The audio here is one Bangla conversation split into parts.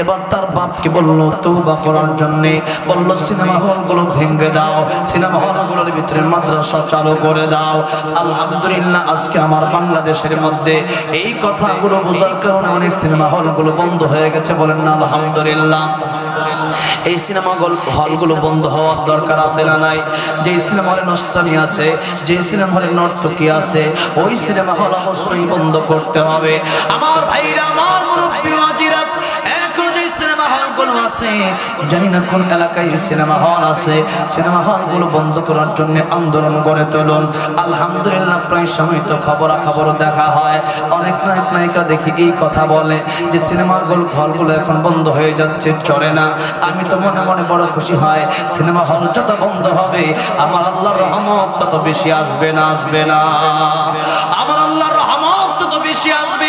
এবার তার বাপকে বলল তৌবা করার জন্য। বলল, সিনেমা হলগুলো ভেঙে দাও, সিনেমা হলগুলোর ভিতরে মাদ্রাসা চালু করে দাও। আলহামদুলিল্লাহ, আজকে আমার বাংলাদেশের মধ্যে এই কথাগুলো বোঝার কারণে অনেক সিনেমা হলগুলো বন্ধ হয়ে গেছে বলেন না, আলহামদুলিল্লাহ। এই সিনেমা হলগুলো বন্ধ হওয়ার দরকার আছে না নাই? যে সিনেমা হলে নষ্টামি আছে যে সিনেমা হলে নর্তকী আছে, ওই সিনেমা হল অবশ্যই বন্ধ করতে হবে। আমার ভাইরা, আমার মুরব্বী আছে। জানি না কোন এলাকায় সিনেমা হল আছে। সিনেমা হলগুলো বন্ধ করার জন্য আন্দোলন গড়ে তুলুন। আলহামদুলিল্লাহ, প্রায় সময় তো খবর খবর দেখা হয়। অনেক নায়ক, নায়িকা দেখি এই কথা বলে যে, সিনেমা হল, হলগুলো এখন বন্ধ হয়ে যাচ্ছে, চলে না। আমি তো মনে মনে বড় খুশি হয়, সিনেমা হল যত বন্ধ হবে, আমার আল্লাহর রহমত তত বেশি আসবে না আসবে না। আমার আল্লাহর রহমত তত বেশি আসবে।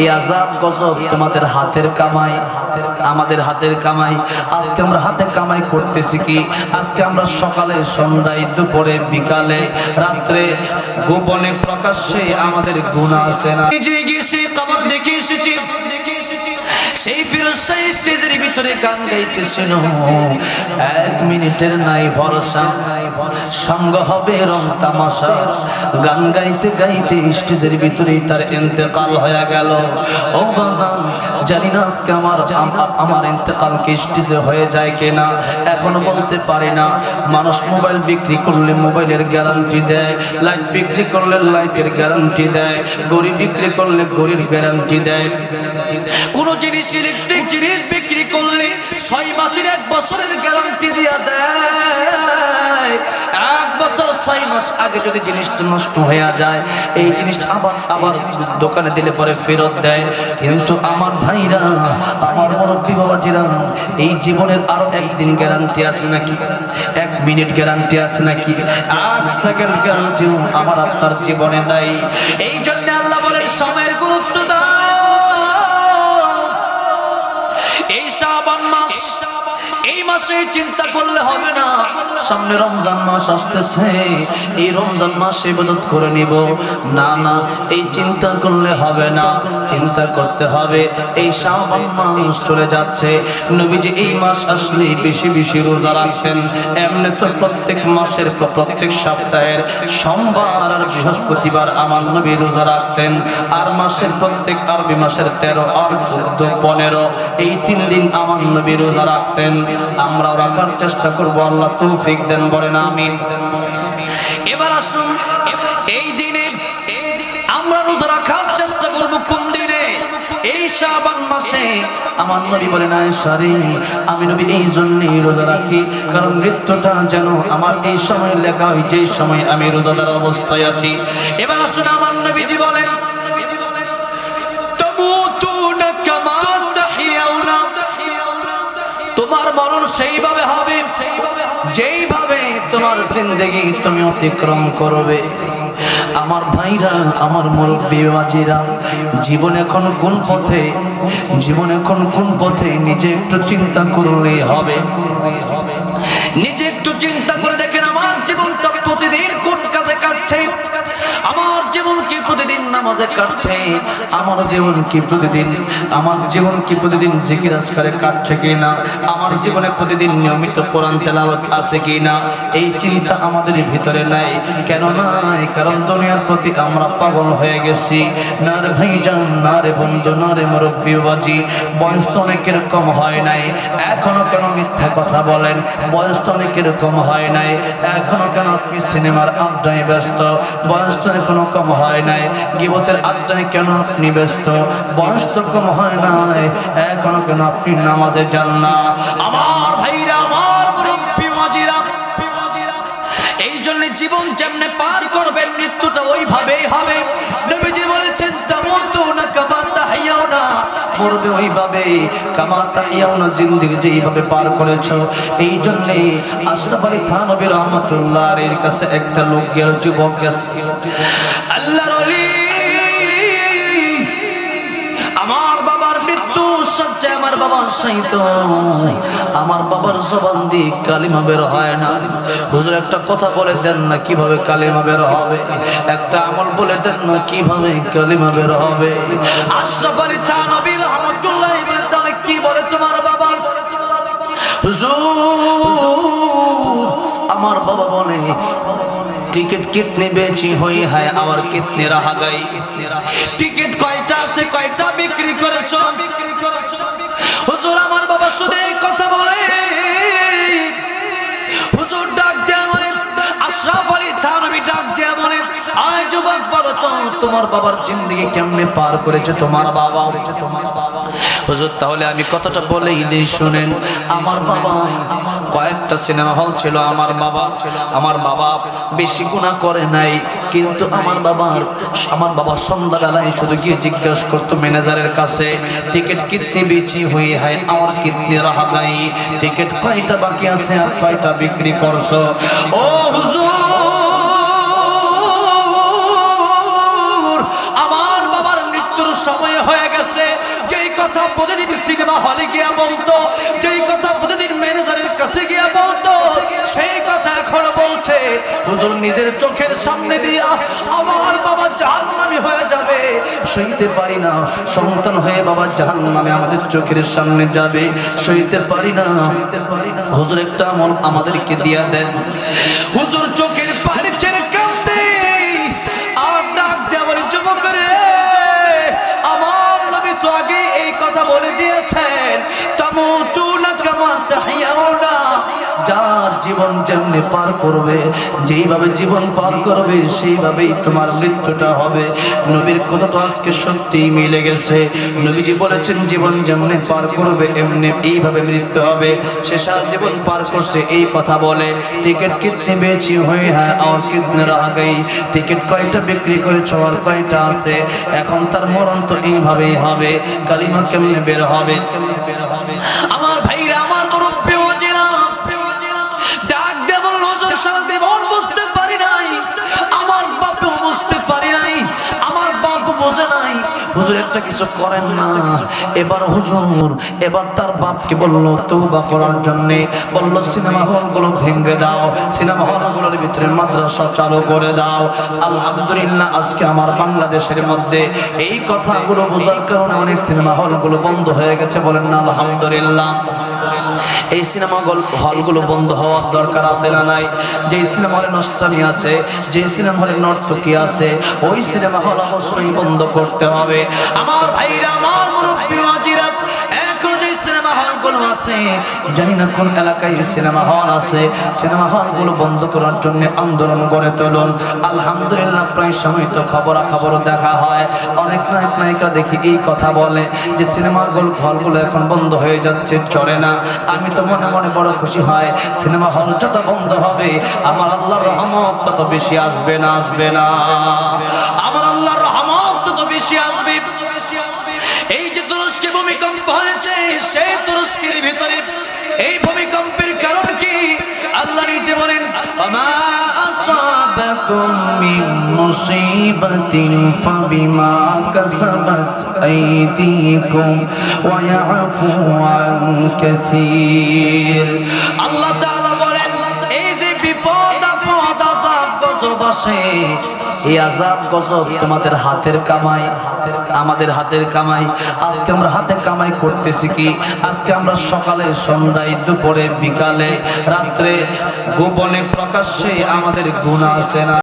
এই আজাব তোমাদের হাতের কামাই, আমাদের হাতের কামাই। আজকে আমরা হাতে কামাই করতেছি কি? আজকে আমরা সকালে, সন্ধ্যায়, দুপুরে, বিকালে, রাত্রে, গোপনে প্রকাশ্যে আমাদের গুণা আছে না? নিজে গিয়েছি কবর দেখে এসেছি। সেই ফিরোজা স্টেজের ভিতরে গান গাইতেছিল। এক মিনিটের নাই ভরসা। সঙ্গ হবে রং তামাশা। গান গাইতে গাইতে স্টেজের ভিতরেই তার ইন্তেকাল হয়ে গেল। ও বাজান, জানি না আজকে আমার আম- আমার ইন্তেকাল কি স্টেজে হয়ে যায় কিনা, এখনও বলতে পারি না। মানুষ মোবাইল বিক্রি করলে মোবাইলের গ্যারান্টি দেয়, লাইট বিক্রি করলে লাইটের গ্যারান্টি দেয় গড়ি বিক্রি করলে গড়ির গ্যারান্টি দেয়। কোন জিনিস, ইলেকট্রিক জিনিস বিক্রি করলে ছয় মাসের এক বছরের গ্যারান্টি দিয়া দেয়। এক বছর ছয় মাস আগে যদি জিনিসটা নষ্ট হয়ে যায়, এই জিনিসটা আবার আবার দোকানে দিলে পরে ফেরত দেয়। কিন্তু আমার ভাইরা, আমার মুরব্বী বাবাজিরা, এই জীবনের আরও একদিন গ্যারান্টি আছে নাকি? এক মিনিট গ্যারান্টি আছে নাকি? এক সেকেন্ড গ্যারান্টি আমার আপনার জীবনে নাই। এই জন্য আল্লাহ বলেন, সময়ের গুরুত্ব দাও। এই শ্রাবণ মাস এই মাসে চিন্তা করলে হবে না। সামনে রমজান মাস আসতেছে। এই রমজান মাসে ইবাদত করে নিব। না না, এই চিন্তা করলে হবে না। চিন্তা করতে হবে। এই শ্রাবণ মাস চলে যাচ্ছে। নবীজি এই মাস আসলে বেশি বেশি রোজা রাখছেন। এমনি তো প্রত্যেক মাসের প্রত্যেক সপ্তাহের সোমবার আর বৃহস্পতিবার আমার নবী রোজা রাখতেন। আর মাসের প্রত্যেক আরবি মাসের তেরো, আর চোদ্দ, পনেরো, এই তিন দিন আমার নবী রোজা রাখতেন। আমরাও রাখার চেষ্টা করব, আল্লাহ তৌফিক দেন, বলেন আমিন। এবার আসুন, এই দিনে আমরা রোজা রাখার চেষ্টা করব কোন দিনে? এই শাবান মাসে। আমার নবী বলেন আয়েশারে আমি নবী এই জন্যই রোজা রাখি, কারণ মৃত্যুটা যেন আমার এই সময় লেখা হয় যে সময় আমি রোজাদার অবস্থায় আছি। এবার আসুন, আমার নবীজি বলেন তামুতুনা কামা তাহিয়াউনা তোমার মরণ সেইভাবে হবে যেইভাবে তোমার জিন্দগি তুমি অতিক্রম করবে। আমার ভাইরা, আমার মুরব্বী বাজিরা, জীবন এখন কোন পথে? জীবন এখন কোন পথে? নিজে একটু চিন্তা করলেই হবে। নিজে একটু চিন্তা করে দেখেন আমার জীবনটা প্রতিদিন কোন কাজে কাটছে? নামাজে কাটছে, আমার জীবন কি প্রতিদিন, আমার জীবন কি প্রতিদিন জিকির আজকারে কাটছে কি না আমার জীবনে প্রতিদিন নিয়মিত কোরআন তেলাওয়াত আছে কি না এই চিন্তা আমাদের ভিতরে নাই। কেন নাই? কারণ দুনিয়ার প্রতি আমরা পাগল হয়ে গেছি। না রে ভাইজান, না রে বন্ধু, না রে মুরব্বী বাজি বয়স তো অনেকের কম হয় নাই। এখনও কেন মিথ্যা কথা বলেন? বয়স তো অনেকের কম হয় নাই। এখনও কেন আপনি সিনেমার আড্ডায় ব্যস্ত? বয়স তো এখনও কম হয় নাই। গিবতের আড্ডায় কেন আপনি ব্যস্ত? বয়স তো কম হয় নাই। এখনও কেন আপনি নামাজে যান না? আমার ভাইরা, আমার মুরব্বী মাজিরা, এই জন্য জীবন যেমনে পার করবেন, মৃত্যুটা ওইভাবেই হবে। নবীজি বলেছেন তামুতু না কামা তাহিয়াউনা করবে ওইভাবে কামা তাহিয়াউনা জিন্দিগি যেইভাবে পার করেছ। এই জন্যে আশরাফ আলী থানবী রহমতুল্লাহ এর কাছে একটা লোক গেল, যুবক গেছে। আল্লাহর অলি মৃত্যু আমার বাবার সাহিত্য আমার বাবার জবান দিয়ে কালিমা বের হয় না। হুজুর, একটা কথা বলে দেন না কীভাবে কালিমা বের হবে? একটা আমল বলে দেন না কীভাবে কালিমা বের হবে? আশরাফ আলী থানবী রহমতুল্লাহ তাহলে কি বলে তোমার বাবা? হুজুর, আমার বাবা বলে টিকিট কিতনে বেচি হই হায় আমার কিতনে রাহা গাই টিকিট কয়টা আছে, কয়টা বিক্রি করেছ? বিক্রি করেছ হুজুর, আমার বাবা শুধু এই কথা বলে। হুজুর, ডাক দেয়া মনে আশরাফ আলী থানবী ডাক দেয়া তো তোমার বাবার জিন্দগি কেমনে পার করেছে তোমার বাবা? তোমার বাবা হুজুর, তাহলে আমি কথাটা বলেই দিই, শুনেন। আমার বাবা, কয়েকটা সিনেমা হল ছিল আমার বাবা। আমার বাবা বেশি গুণা করে নাই, কিন্তু আমার বাবার, আমার বাবা সন্ধ্যাবেলায় শুধু গিয়ে জিজ্ঞাসা করতো ম্যানেজারের কাছে, টিকিট কিতনি বেচি হয়ে হয়, আমার কিতনি রাহা গাই টিকিট কয়টা বাকি আছে আর কয়টা বিক্রি করছ? ও হুজুর হয়ে যেই কথা প্রতিদিন সিনেমা হলে গিয়া বলতো, যেই কথা প্রতিদিন ম্যানেজারের কাছে গিয়া বলতো, সেই কথা এখন বলছে। হুজুর নিজের চোখের সামনে দিয়া আমার বাবা জাহান্নামী হয়ে যাবে। সইতে পারি না, সন্তান হয়ে বাবা জাহান্নামে আমাদের চোখের সামনে যাবে। সইতে পারি না, সইতে পারি না। হুজুর একটা আমল আমাদেরকে দিয়া দেন। হুজুর চোখের পানি ছেড়ে বলে দিয়েছেন তামুতুনা কামা তাহিয়াউনা। জীবন যেমনি পার করবে, যেইভাবে জীবন পার করবে, সেইভাবেই তোমার মৃত্যুটা হবে। নবীর কথা তো আজকে সত্যিই মিলে গেছে। নবীজি বলেছেন, জীবন যেমনি পার করবে, এমনি এইভাবে মৃত্যু হবে। সে সারা জীবন পার করছে, এই কথা বলে। টিকিট কিতনে বেচি হয়ে হ্যাঁ আর কিতনে রাহ গই টিকিট কয়টা বিক্রি করেছ, আর কয়টা আছে? এখন তার মরণ তো এইভাবেই হবে। কালিমা কেমনে বের হবে? কেমনে বের হবে? হুজুর একটা কিছু করেন না। এবার হুজুর, এবার তার বাপকে বলল তৌবা করার জন্যে বলল, সিনেমা হলগুলো ভেঙে দাও, সিনেমা হলগুলোর ভিতরে মাদ্রাসা চালু করে দাও। আলহামদুলিল্লাহ, আজকে আমার বাংলাদেশের মধ্যে এই কথাগুলো বোঝার কারণে অনেক সিনেমা হলগুলো বন্ধ হয়ে গেছে বলেন না, আলহামদুলিল্লাহ। এই সিনেমা হলগুলো বন্ধ হওয়ার দরকার আছে না নাই? যে সিনেমা হলে নষ্টামি আছে যে সিনেমা হলে নর্তকী আছে, ওই সিনেমা হল অবশ্যই বন্ধ করতে হবে। আমার ভাইরা, আমার আছে। জানি না কোন এলাকায় সিনেমা হল আছে। সিনেমা হলগুলো বন্ধ করার জন্য আন্দোলন গড়ে তুলুন। আলহামদুলিল্লাহ, প্রায় সময় তো খবর খবর দেখা হয়। অনেক নায়ক, নায়িকা দেখি এই কথা বলে যে, সিনেমা হলগুলো এখন বন্ধ হয়ে যাচ্ছে, চলে না। আমি তো মনে মনে বড় খুশি হয়। সিনেমা হল যত বন্ধ হবে, আমার আল্লাহর রহমত তত বেশি আসবে না আসবে না। আমার আল্লাহর রহমত তত বেশি আসবে। সেই তুরস্কের ভিতরে এই ভূমিকম্পের কারণ কি আল্লাহ নিজে বলেন আমা أصابكم من مصيبة فبما كسبت أيديكم ويعفو عن كثير আল্লাহ তাআলা বলেন এই যে বিপদ আপদ আযাব গজব আসে এই আযাব গজব তোমাদের হাতের কামাই, আমাদের হাতের কামাই। আজকে আমরা হাতে কামাই করতেছি কি? আজকে আমরা সকালে, সন্ধ্যায়, দুপুরে, বিকালে, রাত্রে গোপনে প্রকাশ্যে আমাদের গুণা আছে না